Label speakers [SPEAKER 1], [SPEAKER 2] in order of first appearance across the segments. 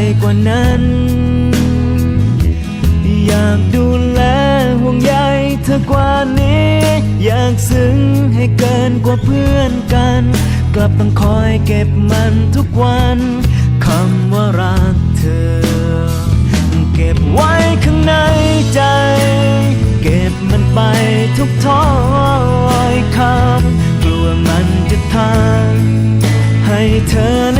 [SPEAKER 1] กไปกว่านั้น อยากดูแลห่วงใยเธอกว่านี้ อยากซึ้งให้เกินกว่าเพื่อนกัน กลับต้องคอยเก็บมันทุกวันคำว่ารักเธอ เก็บไว้ข้างในใจ เก็บมันไปทุกถ้อยคำกลัวมันจะทางให้เธอ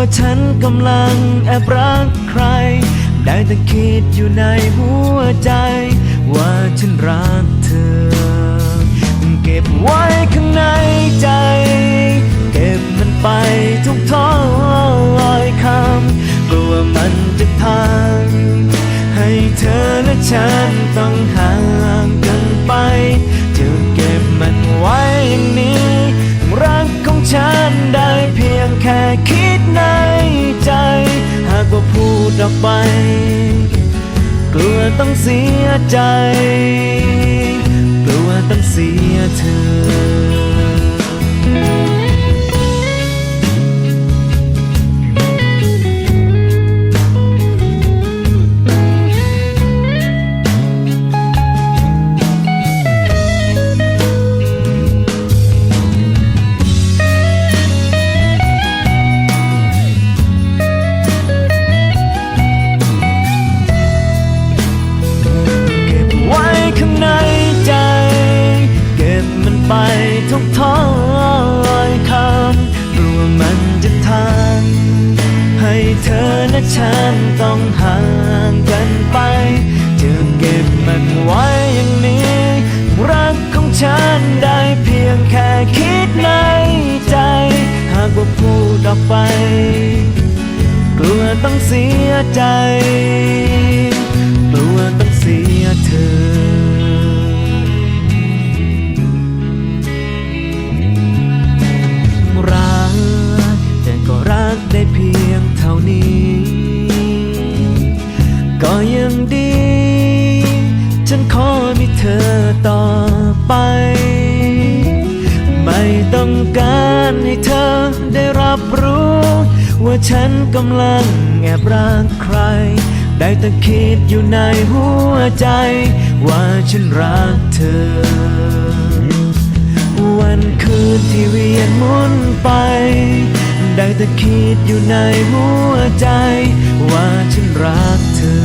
[SPEAKER 1] ว่าฉันกำลังแอบรักใคร ได้แต่คิดอยู่ในหัวใจ ว่าฉันรักเธอ ไป กลัวต้องเสียใจ กลัวต้องเสียเธอ ทุกถ้อยคำกลัวมันจะทางให้เธอและฉันต้องห่างกันไปจะเก็บมันไว้อย่างนี้ รักของฉันได้เพียงแค่คิดในใจ หากว่าพูดออกไป กลัวต้องเสียใจ ยงเท่านี้ ก็ยังดี ฉันขอมีเธอต่อไป ไม่ต้องการให้เธอได้รับรู้ ว่าฉันกำลังแอบรักใคร ได้แต่คิดอยู่ในหัวใจ ว่าฉันรักเธอ วันคืนที่เวียนหมุนไป ได้แต่คิดอยู่ในหัวใจ ว่าฉันรักเธอ